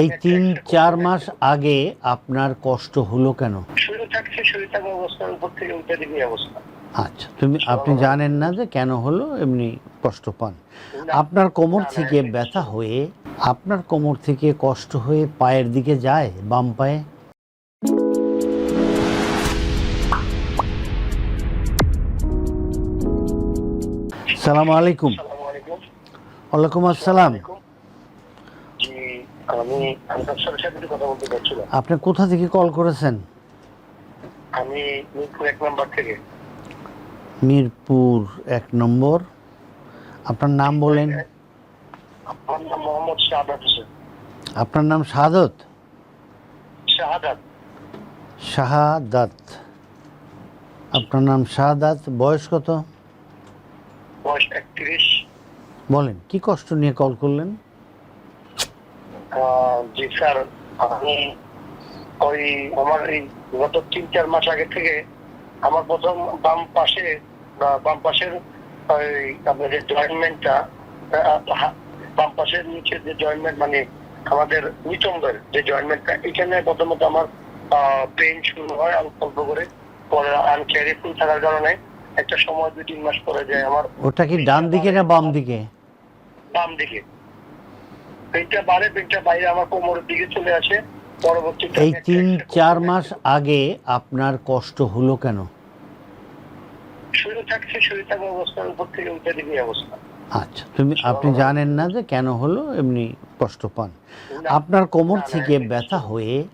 এই তিন চার মাস আগে আপনার কষ্ট হলো কেন? শুয়ে থাকছে শুয়ে থাকা অবস্থার উপর থেকে উঠে দিবি অবস্থা। আচ্ছা তুমি আপনি জানেন না যে কেন হলো এমনি কষ্ট পান। আপনার কোমর থেকে ব্যথা হয়ে আপনার কোমর থেকে কষ্ট হয়ে পায়ের দিকে যায় বাম পায়ে? সালাম আলাইকুম। ওয়ালাইকুম আসসালাম। আমি আমি ডাক্তারের সাথে একটু কথা বলতে চাচ্ছিলাম। আপনি কোথা থেকে কল করেছেন? আমি মিরপুর এক নাম্বার থেকে। মিরপুর এক নম্বর। আপনার নাম বলেন। আমার নাম মোহাম্মদ শাহাদাত হোসেন। আপনার নাম শাহাদত? শাহাদাত। শাহাদাত। আপনার নাম শাহাদাত বয়স কত? বয়স একত্রিশ। বলেন কি কষ্ট নিয়ে কল করলেন? জি স্যার আমি ওই আমার এই গত তিন চার মাস আগে থেকে আমার প্রথম বাম পাশে বাম পাশের ওই আপনার যে জয়েন্টমেন্টটা বাম পাশের নিচে যে জয়েন্টমেন্ট মানে আমাদের নিচম্বের যে জয়েন্টমেন্টটা এখানে প্রথমত আমার পেইন শুরু হয় অল্প অল্প করে। পরে আমি ক্যারিফুল থাকার কারণে একটা সময় দুই তিন মাস পরে যায় আমার ওটা কি ডান দিকে না বাম দিকে? বাম দিকে। বাড়ে বাইরে আমার কোমরের দিকে চলে আসে। পরবর্তীতে এই তিন চার মাস আগে আপনার কষ্ট হলো কেন? শুয়ে থাকছে শুয়ে থাকা অবস্থার উপর থেকে উঠে দিবি অবস্থা। আচ্ছা তুমি আপনি জানেন না যে কেন হলো এমনি কষ্ট পান। আপনার কোমর থেকে ব্যথা হয়ে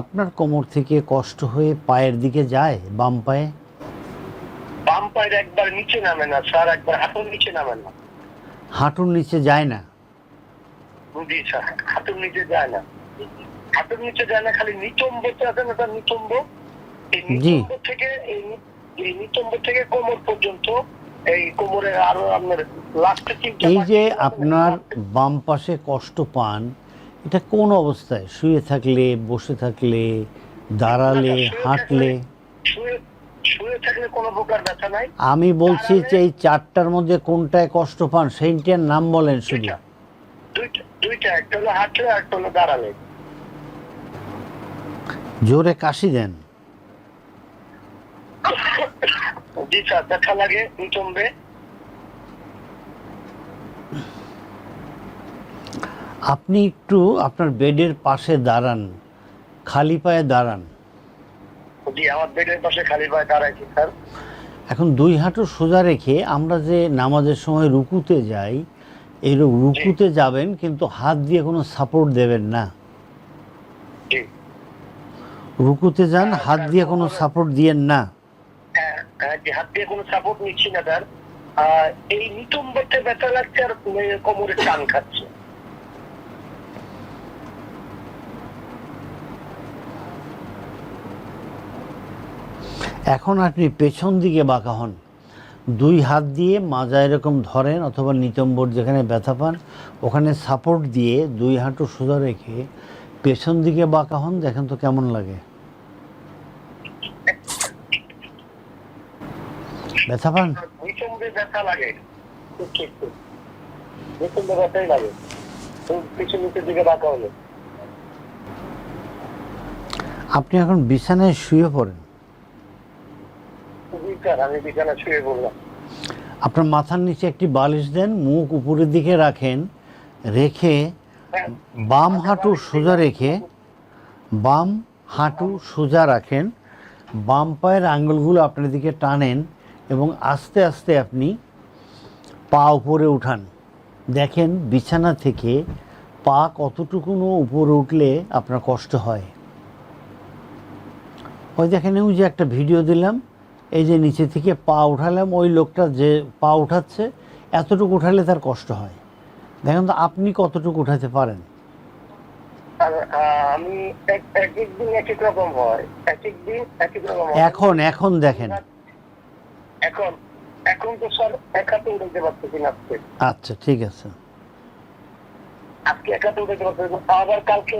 আপনার কোমর থেকে কষ্ট হয়ে পায়ের দিকে যায় বাম পায়ে? বাম পায়ের একবার নিচে নামে না স্যার একবার হাঁটুর নিচে নামে না। হাঁটুর নিচে যায় না? জি স্যার নিচে যায় না। হাঁটুর নিচে যায় না খালি নিতম্বতে আছে না তার নিতম্ব? এই নিতম্ব থেকে এই নিতম্ব থেকে কোমর পর্যন্ত এই কোমরের আরও আপনার লাস্টে তিনটা এই যে আপনার বাম পাশে কষ্ট পান এটা কোন অবস্থায়? শুয়ে থাকলে বসে থাকলে দাঁড়ালে হাঁটলে? শুয়ে শুয়ে থাকলে কোনো প্রকার ব্যথা নাই। আমি বলছি যে এই চারটার মধ্যে কোনটায় কষ্ট পান? সেইটার নাম বলেন শুধু। দুইটা একটা হলো হাঁটলে একটা হলো দাঁড়ালে। জোরে কাশি দেন। জি স্যার ব্যথা লাগে নিতম্বে আপনি একটু আপনার বেডের পাশে দাঁড়ান খালি পায়ে দাঁড়ান। জি আমার বেডের পাশে খালি পায়ে দাঁড়াইছি স্যার। এখন দুই হাঁটু সোজা রেখে আমরা যে নামাজের সময় রুকুতে যাই এই রুকুতে যাবেন কিন্তু হাত দিয়ে কোনো সাপোর্ট দেবেন না। রুকুতে যান হাত দিয়ে কোনো সাপোর্ট দিয়েন না। হ্যাঁ, হ্যাঁ, হাত দিয়ে কোনো সাপোর্ট নিচ্ছি না স্যার। এই নিতম্বতে ব্যথা লাগছে আর কোমরে টান খাচ্ছে। এখন আপনি পেছন দিকে বাঁকা হন। দুই হাত দিয়ে মাজা এরকম ধরেন অথবা নিতম্বর যেখানে ব্যথা পান ওখানে সাপোর্ট দিয়ে দুই হাঁটু সোজা রেখে পেছন দিকে বাঁকা হন দেখেন তো কেমন লাগে। ব্যথা পান? আপনি এখন বিছানায় শুয়ে পড়েন। আমি বিছানা শুয়ে বললাম আপনার মাথার নিচে একটি বালিশ দেন মুখ উপরের দিকে রাখেন রেখে হ্যাঁ। বাম হাঁটু সোজা রেখে বাম হাঁটু সোজা রাখেন বাম পায়ের আঙ্গুলগুলো আপনার দিকে টানেন এবং আস্তে আস্তে আপনি পা উপরে উঠান। দেখেন বিছানা থেকে পা কতটুকুনো উপরে উঠলে আপনার কষ্ট হয়। ওই দেখেন ওই যে একটা ভিডিও দিলাম এই যে নিচে থেকে পা উঠালাম ওই লোকটা যে পা উঠাচ্ছে এতটুকু উঠালে তার কষ্ট হয়। দেখেন তো আপনি কতটুকু উঠাতে পারেন? আমি এক এক এক দিন এক এক রকম হয়। এক এক দিন এক এক রকম এখন এখন দেখেন। এখন এখন তো স্যার এক হাতে উঠাইতে পারতেছি না আজকে। আচ্ছা ঠিক আছে। আজকে এক হাতে উঠাইতে পারতেছি আবার কালকে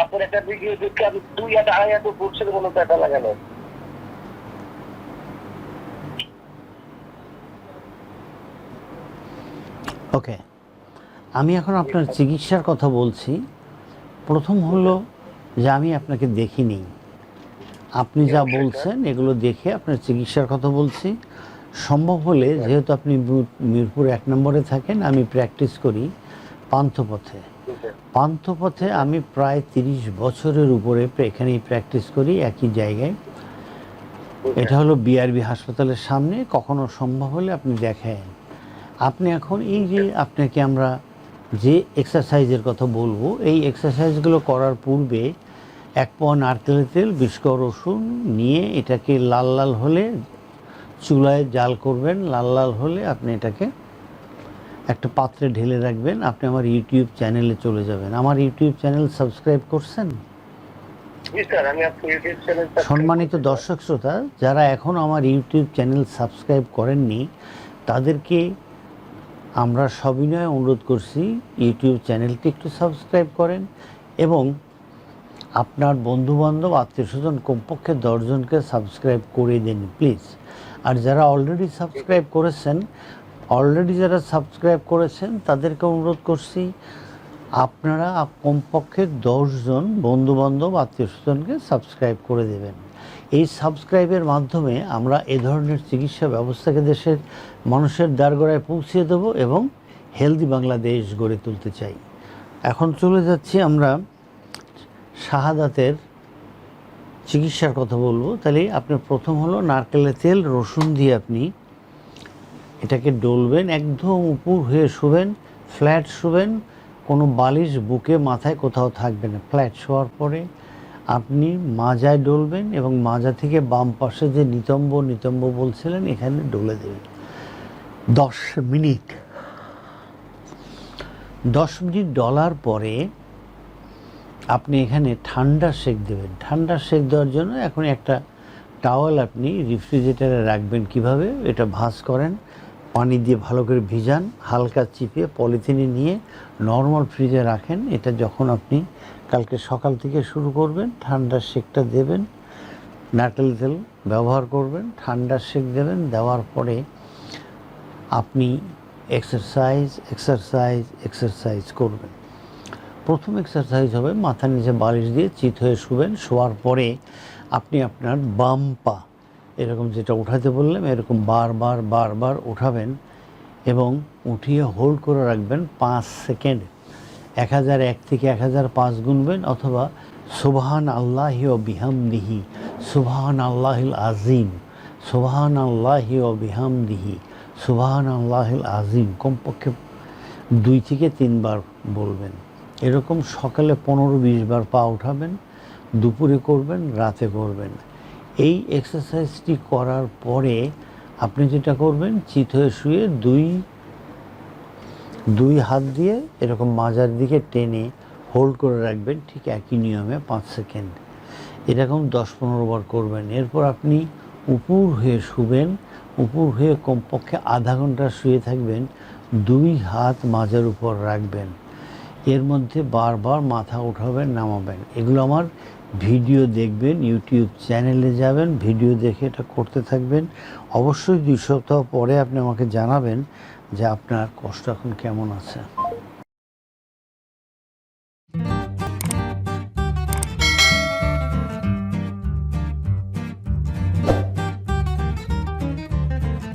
আপনার একটা ভিডিও দেখে আমি দুই হাতে আড়াই হাতে ঘুরছে কোনো ব্যথা লাগে ওকে আমি এখন আপনার চিকিৎসার কথা বলছি। প্রথম হলো যে আমি আপনাকে দেখিনি। আপনি যা বলছেন, এগুলো দেখে আপনার চিকিৎসার কথা বলছি। সম্ভব হলে যেহেতু আপনি মিরপুর এক নম্বরে থাকেন, আমি প্র্যাকটিস করি পান্থপথে। পান্থপথে আমি প্রায় তিরিশ বছরের উপরে এখানেই প্র্যাকটিস করি, একই জায়গায়। এটা হলো বিআরবি হাসপাতালের সামনে। কখনো সম্ভব হলে আপনি দেখেন। আপনি এখন এই যে আপনাকে আমরা যে এক্সারসাইজের কথা বলব এই এক্সারসাইজগুলো করার পূর্বে এক পোয়া নারকেলের তেল বিস্ক রসুন নিয়ে এটাকে লাল লাল হলে চুলায় জাল করবেন লাল লাল হলে আপনি এটাকে একটা পাত্রে ঢেলে রাখবেন। আপনি আমার ইউটিউব চ্যানেলে চলে যাবেন। আমার ইউটিউব চ্যানেল সাবস্ক্রাইব করছেন? সম্মানিত দর্শক শ্রোতা যারা এখন আমার ইউটিউব চ্যানেল সাবস্ক্রাইব করেননি তাদেরকে আমরা সবিনয় অনুরোধ করছি ইউটিউব চ্যানেলটি একটু সাবস্ক্রাইব করেন এবং আপনার বন্ধুবান্ধব আত্মীয় স্বজন কমপক্ষে দশজনকে সাবস্ক্রাইব করে দিন, প্লিজ। আর যারা অলরেডি সাবস্ক্রাইব করেছেন অলরেডি যারা সাবস্ক্রাইব করেছেন, তাদেরকে অনুরোধ করছি, আপনারা আপ- কমপক্ষে দশজন বন্ধুবান্ধব আত্মীয় স্বজনকে সাবস্ক্রাইব করে দেবেন। এই সাবস্ক্রাইবের মাধ্যমে আমরা এ ধরনের চিকিৎসা ব্যবস্থাকে দেশের মানুষের দ্বারগড়ায় পৌঁছিয়ে দেব এবং হেলদি বাংলাদেশ গড়ে তুলতে চাই। এখন চলে যাচ্ছি আমরা শাহাদাতের চিকিৎসার কথা বলব। তাহলে আপনি প্রথম হলো নারকেলের তেল, রসুন দিয়ে আপনি এটাকে ডলবেন, একদম উপর হয়ে শুবেন, ফ্ল্যাট শুবেন, কোনো বালিশ বুকে, মাথায় কোথাও থাকবে না। ফ্ল্যাট শোয়ার পরে আপনি মাজায় ডলবেন এবং মাজা থেকে বাম পাশে যে নিতম্ব নিতম্ব বলছিলেন, এখানে ডলে দেবেন দশ মিনিট। দশ মিনিট ডলার পরে আপনি এখানে ঠান্ডা সেক দেবেন। ঠান্ডা সেক দেওয়ার জন্য এখন একটা টাওয়াল আপনি রেফ্রিজারেটারে রাখবেন। কীভাবে? এটা ভাঁজ করেন। পানি দিয়ে ভালো করে ভিজান, হালকা চিপে পলিথিনে নিয়ে নর্মাল ফ্রিজে রাখেন। এটা যখন আপনি কালকে সকাল থেকে শুরু করবেন ঠান্ডার সেকটা দেবেন, নারকেল তেল ব্যবহার করবেন, ঠান্ডা সেক দেবেন, দেওয়ার পরে আপনি এক্সারসাইজ এক্সারসাইজ এক্সারসাইজ করবেন। প্রথম এক্সারসাইজ হবে মাথার নিচে বালিশ দিয়ে চিত হয়ে শুবেন, শোয়ার পরে আপনি আপনার বাম পা এরকম যেটা উঠাতে বললাম, এরকম বারবার বারবার উঠাবেন এবং উঠিয়ে হোল্ড করে রাখবেন পাঁচ সেকেন্ড। এক হাজার এক থেকে এক হাজার পাঁচ গুনবেন অথবা সুবহান আল্লাহি ও বিহামদিহি, সুবহান আল্লাহিল আজিম, সুবহান আল্লাহি ও বিহামদিহি, সুবহান আল্লাহিল আজিম কমপক্ষে দুই থেকে তিনবার বলবেন। এরকম সকালে পনেরো, বিশ বার পা উঠাবেন, দুপুরে করবেন, রাতে করবেন। এই এক্সারসাইজটি করার পরে আপনি যেটা করবেন, চিত হয়ে শুয়ে দুই দুই হাত দিয়ে এরকম মাজার দিকে টেনে হোল্ড করে রাখবেন ঠিক একই নিয়মে পাঁচ সেকেন্ড। এরকম দশ পনেরো বার করবেন। এরপর আপনি উপুর হয়ে শুবেন, উপুর হয়ে কমপক্ষে আধা ঘণ্টা শুয়ে থাকবেন, দুই হাত মাজার উপর রাখবেন। এর মধ্যে বারবার মাথা উঠাবেন, নামাবেন। এগুলো আমার ভিডিও দেখবেন, ইউটিউব চ্যানেলে যাবেন, ভিডিও দেখে এটা করতে থাকবেন। অবশ্যই দুই সপ্তাহ পরে আপনি আমাকে জানাবেন যে আপনার কষ্ট এখন কেমন আছে।